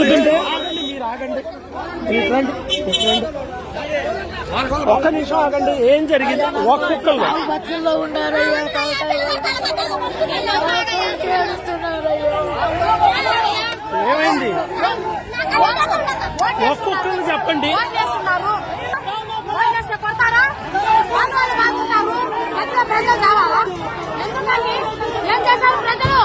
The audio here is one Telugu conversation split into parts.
మీరు ఆగండి. ఒక్క నిమిషం ఆగండి ఏం జరిగింది? ఒక్కొక్కరు ఉన్నారయ్యా ఏమైంది? ఒక్కొక్కరు చెప్పండి. ప్రజలు ఏం చేశారు ప్రజలు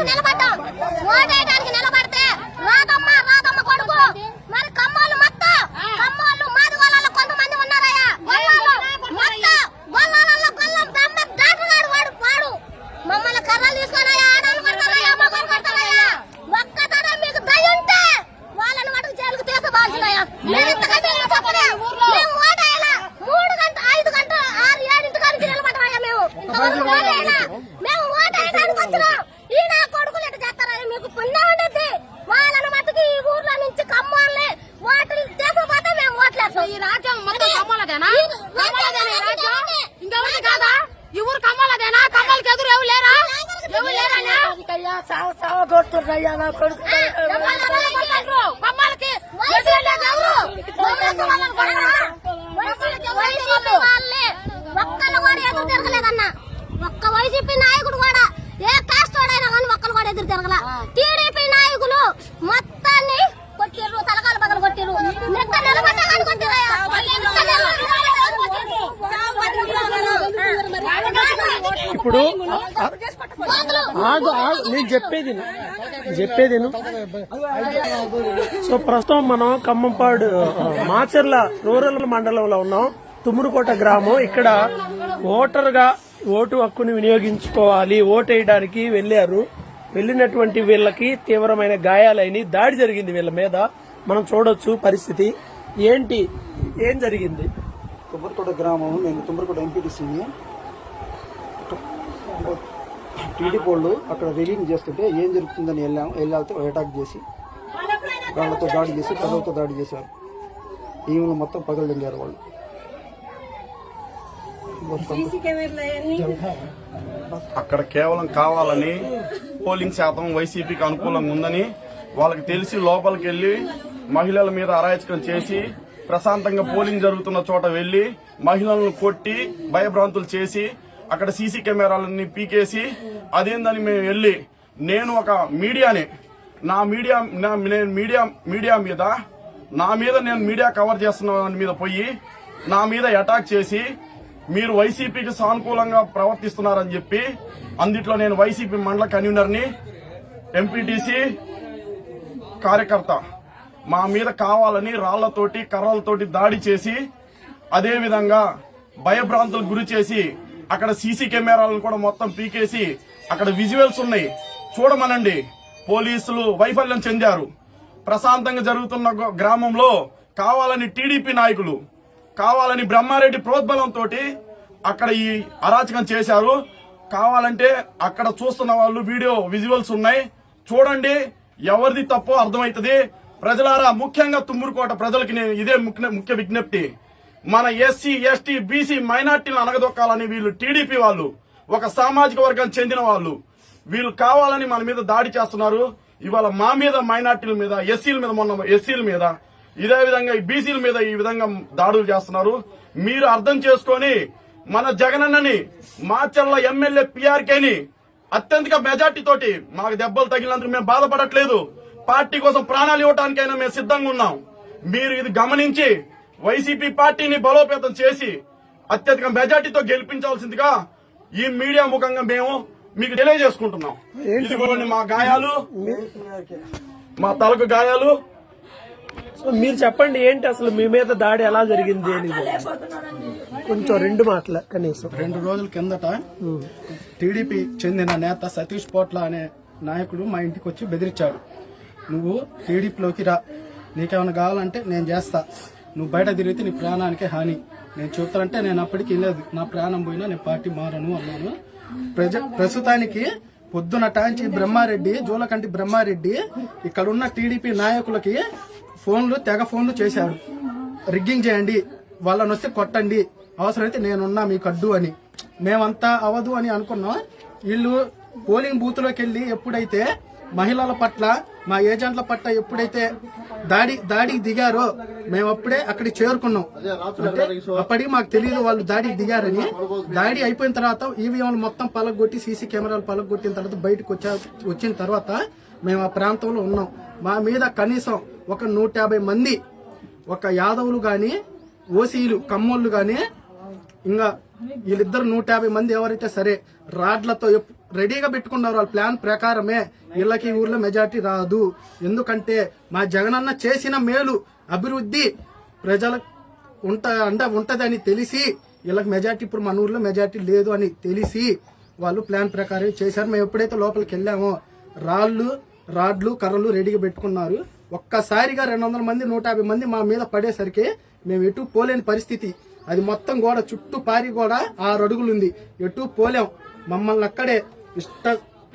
నిలబడ్డాం. ఓటేయడానికి నిలబడితే రాదమ్మ రాదమ్మ కొడుకు మరి కమ్మోళ్ళు మొత్తం కమ్మోళ్ళు మాది గొల్లలో కొంతమంది ఉన్నారయ్యా గొల్లాలో మొత్తం గొల్లాలలో గొల్లం బ్రహ్మ డాక్టర్ గారు వాడు వాడు మమ్మల్ని కర్రలు తీసుకొని ఆడవాళ్ళు కొడతారయ్యా మగవాళ్ళు కొడతారయ్యా ఒక్కతనం మీకు దయ ఉంటే వాళ్ళని మటుకు జైలుకు తీసుకోవాల్సినయ్యా మేము ఇంతకంటే ఏం చెప్పలే. మేము ఓటేయాలా మూడు గంట ఐదు గంట ఆరు ఏడింటి నుంచి నిలబడమయ్యా మేము ఇంతవరకు ఓటేయాలా మేము ఓటేయడానికి వచ్చినాం ఈ నా కొడుకులు ఎట్లా చేస్తారని మీకు పుణ్యం ఉండద్ది వాళ్ళని మటుకు ఈ ఊర్లో నుంచి కమ్మాలి ఓట్లు తీసుకోపోతే మేము ఓట్లేస్తాం ఈ రాజ్యం మొత్తం కమ్మాలదేనా కమ్మాలదేనా రాజ్యం ఇంకెవరిది కాదా? ఈ ఊరు కమ్మాలదేనా కమ్మలకి ఎదురు ఎవరు లేరా? ఎవరు లేరన్నా? కొడుతున్నాయ్యా నా కొడుకు కమ్మాలకి ఒక్కళ్ళు కూడా ఎదురు తిరగలేదన్న ఒక్క వైసీపీ నాయకుడు కూడా ఏ కాస్ట్ వాడైనా కానీ ఒక్కరు కూడా ఎదురు తిరగల టీడీపీ నాయకులు మొత్తాన్ని కొట్టిర్రు తలకాలు పగలు కొట్టిర్రు నిక్క నిలబడ్డా కానీ ఇప్పుడు నేను చెప్పేది చెప్పేది సో ప్రస్తుతం మనం ఖమ్మంపాడు మాచర్ల రూరల్ మండలంలో ఉన్నాం. తుమ్మురుకోట గ్రామం. ఇక్కడ ఓటర్గా ఓటు హక్కుని వినియోగించుకోవాలి ఓటు వేయడానికి వెళ్ళారు వెళ్ళినటువంటి వీళ్ళకి తీవ్రమైన గాయాలైన దాడి జరిగింది వీళ్ళ మీద. మనం చూడొచ్చు పరిస్థితి. ఏంటి? ఏం జరిగింది? తుమ్మరకోట గ్రామం నేను తుమ్మరకోట ఎంపీటీసీని. టీడీపీ వాళ్ళు అక్కడ రిలీజ్ చేస్తుంటే ఏం జరుగుతుందని వెళ్ళాం వెళ్ళాలితే అటాక్ చేసి వాళ్ళతో దాడి చేసి ప్రజలతో దాడి చేశారు. ఈమెను మొత్తం పగలు దింగారు వాళ్ళు అక్కడ కేవలం కావాలని పోలింగ్ శాతం వైసీపీకి అనుకూలంగా ఉందని వాళ్ళకి తెలిసి లోపలికి వెళ్ళి మహిళల మీద అరాచకం చేసి ప్రశాంతంగా పోలింగ్ జరుగుతున్న చోట వెళ్ళి మహిళలను కొట్టి భయభ్రాంతులు చేసి అక్కడ సీసీ కెమెరాలన్నీ పీకేసి అదేందని మేము వెళ్ళి నేను ఒక మీడియాని నా మీడియా నా- నేను మీడియా మీడియా మీద నా మీద నేను మీడియా కవర్ చేస్తున్న దాని మీద పోయి నా మీద అటాక్ చేసి మీరు వైసీపీకి సానుకూలంగా ప్రవర్తిస్తున్నారని చెప్పి అందుట్లో నేను వైసీపీ మండల కన్వీనర్ని ఎంపీటీసీ కార్యకర్త మా మీద కావాలని రాళ్ళతోటి కర్రలతోటి దాడి చేసి అదేవిధంగా భయభ్రాంతులకు గురి చేసి అక్కడ సీసీ కెమెరాలను కూడా మొత్తం పీకేసి అక్కడ విజువల్స్ ఉన్నాయి. చూడమనండి. పోలీసులు వైఫల్యం చెందారు. ప్రశాంతంగా జరుగుతున్న గ్రామంలో కావాలని టీడీపీ నాయకులు కావాలని బ్రహ్మారెడ్డి ప్రోద్బలంతో అక్కడ ఈ అరాచకం చేశారు. కావాలంటే అక్కడ చూస్తున్న వాళ్ళు వీడియో విజువల్స్ ఉన్నాయి. చూడండి. ఎవరిది తప్పో అర్థమవుతుంది. ప్రజలారా ముఖ్యంగా తుమ్మూరుకోట ప్రజలకి నేను ఇదే ముఖ్య విజ్ఞప్తి. మన ఎస్సీ ఎస్టీ బీసీ మైనార్టీలను అనగదొక్కాలని వీళ్ళు టీడీపీ వాళ్ళు ఒక సామాజిక వర్గానికి చెందిన వాళ్ళు. వీళ్ళు కావాలని మన మీద దాడి చేస్తున్నారు. ఇవాళ మా మీద మైనార్టీల మీద ఎస్సీల మీద మొన్న ఎస్సీల మీద ఇదే విధంగా ఈ బీసీల మీద ఈ విధంగా దాడులు చేస్తున్నారు. మీరు అర్థం చేసుకొని మన జగనన్నని మాచర్ల ఎమ్మెల్యే పిఆర్కేని అత్యంత మెజార్టీ తోటి మాకు దెబ్బలు తగిలినందుకు మేము బాధపడట్లేదు. పార్టీ కోసం ప్రాణాలు ఇవ్వడానికైనా మేము సిద్ధంగా ఉన్నాం. మీరు ఇది గమనించి వైసీపీ పార్టీని బలోపేతం చేసి అత్యధిక మెజార్టీతో గెలిపించాల్సిందిగా ఈ మీడియా ముఖంగా మేము మీకు తెలియజేసుకుంటున్నాం. ఇదిగోండి మా గాయాలు. మా తలకు గాయాలు. సో మీరు చెప్పండి ఏంటి అసలు మీ మీద దాడి ఎలా జరిగింది అని కొంచెం రెండు మాటల కనీసం. రెండు రోజుల కిందట టీడీపీ చెందిన నేత సతీష్ పోట్ల అనే నాయకుడు మా ఇంటికి వచ్చి బెదిరించాడు. నువ్వు టీడీపీలోకి రా. నీకేమైనా కావాలంటే నేను చేస్తా. నువ్వు బయట తిరిగితే నీ ప్రాణానికి హాని. నేను చెప్తానంటే నేను అప్పటికి లేదు నా ప్రాణం పోయినా నేను పార్టీ మారను అన్నాను. ప్రజ ప్రస్తుతానికి పొద్దున టాంచి బ్రహ్మారెడ్డి జూలకంటి బ్రహ్మారెడ్డి ఇక్కడ ఉన్న టీడీపీ నాయకులకి ఫోన్లు తెగ ఫోన్లు చేశాడు రిగ్గింగ్ చేయండి. వాళ్ళని వస్తే కొట్టండి. అవసరమైతే నేనున్నా మీకు అడ్డు అని. మేమంతా అవదు అని అనుకున్నాం. వీళ్ళు పోలింగ్ బూత్లోకి వెళ్ళి ఎప్పుడైతే మహిళల పట్ల మా ఏజెంట్ల పట్ల ఎప్పుడైతే దాడి దాడికి దిగారో మేము అప్పుడే అక్కడికి చేరుకున్నాం. అప్పటికి మాకు తెలియదు వాళ్ళు దాడికి దిగారని. దాడి అయిపోయిన తర్వాత ఈవీఎంలు మొత్తం పలగొట్టి సీసీ కెమెరాలు పలగొట్టిన తర్వాత బయటకు వచ్చా వచ్చిన తర్వాత మేము ఆ ప్రాంతంలో ఉన్నాం. మా మీద కనీసం ఒక నూట యాభై మంది ఒక యాదవులు గాని ఓసీలు కమ్మోళ్ళు గాని ఇంకా వీళ్ళిద్దరు నూట యాభై మంది ఎవరైతే సరే రాడ్లతో రెడీగా పెట్టుకున్నారు వాళ్ళ ప్లాన్ ప్రకారమే వీళ్ళకి ఊర్లో మెజార్టీ రాదు. ఎందుకంటే మా జగనన్న చేసిన మేలు అభివృద్ధి ప్రజల ఉంట అండ ఉంటదని తెలిసి వీళ్ళకి మెజార్టీ ఇప్పుడు మన ఊర్లో మెజార్టీ లేదు అని తెలిసి వాళ్ళు ప్లాన్ ప్రకారం చేశారు. మేము ఎప్పుడైతే లోపలికి వెళ్ళామో రాళ్ళు రాడ్లు కర్రలు రెడీగా పెట్టుకున్నారు. ఒక్కసారిగా రెండు వందల మంది నూట యాభై మంది మా మీద పడేసరికి మేము ఎటు పోలేని పరిస్థితి. అది మొత్తం గోడ చుట్టూ పారి గోడ ఆరు అడుగులు ఉంది ఎటు పోలేం. మమ్మల్ని అక్కడే ఇష్ట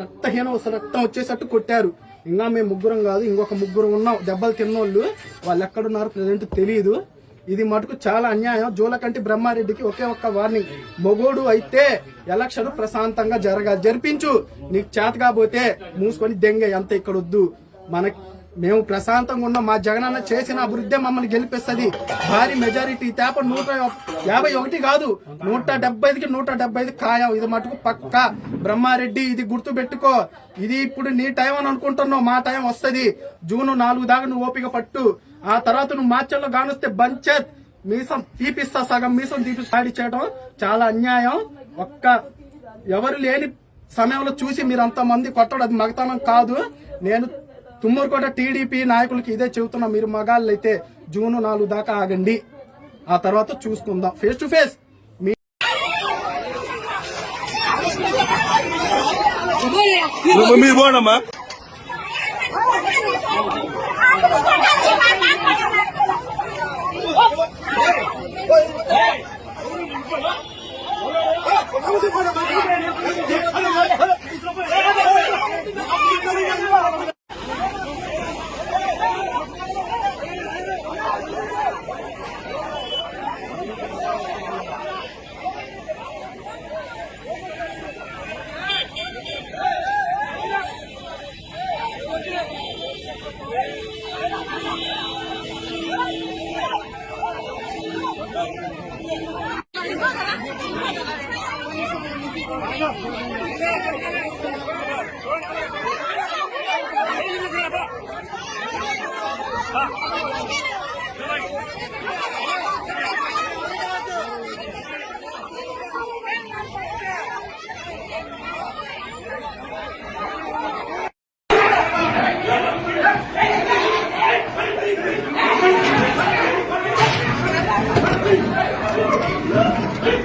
రక్తహీనం రక్తం వచ్చేసట్టు కొట్టారు. ఇంకా మేము ముగ్గురం కాదు ఇంకొక ముగ్గురం ఉన్నాం. దెబ్బలు తిన్నోళ్ళు. వాళ్ళు ఎక్కడున్నారు ప్రజెంట్ తెలియదు ఇది మటుకు చాలా అన్యాయం. జూలకంటి బ్రహ్మారెడ్డికి ఒకే ఒక్క వార్నింగ్. మొగోడు అయితే ఎలక్షన్ ప్రశాంతంగా జరగా జరిపించు. నీకు చేత కాబోతే మూసుకొని దెంగ ఎంత ఇక్కడ వద్దు మన మేము ప్రశాంతంగా ఉన్న. మా జగనన్న చేసిన అభివృద్ధి మమ్మల్ని గెలిపిస్తుంది. భారీ మెజారిటీ తేప నూట యాభై ఒకటి కాదు. నూట డెబ్బై నూట డెబ్బై ఐదు ఖాయం. ఇది మటుకు పక్క. బ్రహ్మారెడ్డి ఇది గుర్తు పెట్టుకో ఇది ఇప్పుడు నీ టైం అని అనుకుంటున్నావు. మా టైం వస్తుంది. జూన్ నాలుగు దాకా నువ్వు ఓపిక పట్టు. ఆ తర్వాత నువ్వు మార్చల్లో కానొస్తే బంచత్ మీసం తీపిస్తా సగం మీసం తీపి స్టాడీ చేయడం చాలా అన్యాయం. ఒక్క ఎవరు లేని సమయంలో చూసి మీరు అంతమంది కొట్టడం అది మగతనం కాదు. నేను తుమ్మూరుకోట టీడీపీ నాయకులకి ఇదే చెబుతున్నా మీరు మగాళ్ళు అయితే జూన్ నాలుగు దాకా ఆగండి. ఆ తర్వాత చూసుకుందాం. ఫేస్ టు ఫేస్ మీరు Hey!